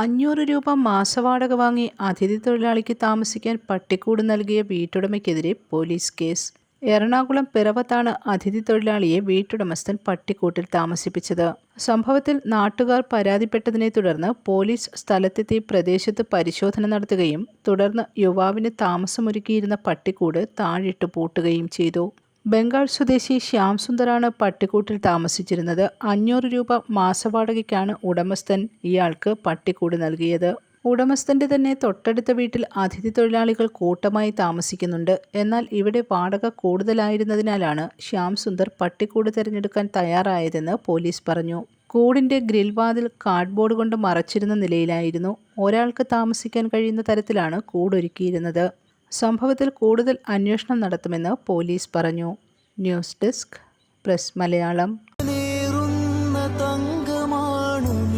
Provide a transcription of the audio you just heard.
അഞ്ഞൂറ് രൂപ മാസവാടക വാങ്ങി അതിഥി തൊഴിലാളിക്ക് താമസിക്കാൻ പട്ടിക്കൂട് നൽകിയ വീട്ടുടമയ്ക്കെതിരെ പോലീസ് കേസ്. എറണാകുളം പിറവത്താണ് അതിഥി തൊഴിലാളിയെ വീട്ടുടമസ്ഥൻ പട്ടിക്കൂട്ടിൽ താമസിപ്പിച്ചത്. സംഭവത്തിൽ നാട്ടുകാർ പരാതിപ്പെട്ടതിനെ തുടർന്ന് പോലീസ് സ്ഥലത്തെത്തി പ്രദേശത്ത് പരിശോധന നടത്തുകയും തുടർന്ന് യുവാവിന് താമസമൊരുക്കിയിരുന്ന പട്ടിക്കൂട് താഴിട്ട് പൂട്ടുകയും ചെയ്തു. ബംഗാൾ സ്വദേശി ശ്യാം സുന്ദറാണ് പട്ടിക്കൂട്ടിൽ താമസിച്ചിരുന്നത്. അഞ്ഞൂറ് രൂപ മാസവാടകയ്ക്കാണ് ഉടമസ്ഥൻ ഇയാൾക്ക് പട്ടിക്കൂട് നൽകിയത്. ഉടമസ്ഥന്റെ തന്നെ തൊട്ടടുത്ത വീട്ടിൽ അതിഥി തൊഴിലാളികൾ കൂട്ടമായി താമസിക്കുന്നുണ്ട്. എന്നാൽ ഇവിടെ വാടക കൂടുതലായിരുന്നതിനാലാണ് ശ്യാം സുന്ദർ പട്ടിക്കൂട് തിരഞ്ഞെടുക്കാൻ തയ്യാറായതെന്ന് പോലീസ് പറഞ്ഞു. കൂടിന്റെ ഗ്രിൽവാതിൽ കാർഡ്ബോർഡ് കൊണ്ട് മറച്ചിരുന്ന നിലയിലായിരുന്നു. ഒരാൾക്ക് താമസിക്കാൻ കഴിയുന്ന തരത്തിലാണ് കൂടൊരുക്കിയിരുന്നത്. സംഭവത്തിൽ കൂടുതൽ അന്വേഷണം നടത്തുമെന്ന് പോലീസ് പറഞ്ഞു. News desk press Malayalam. Thank തങ്കമാണു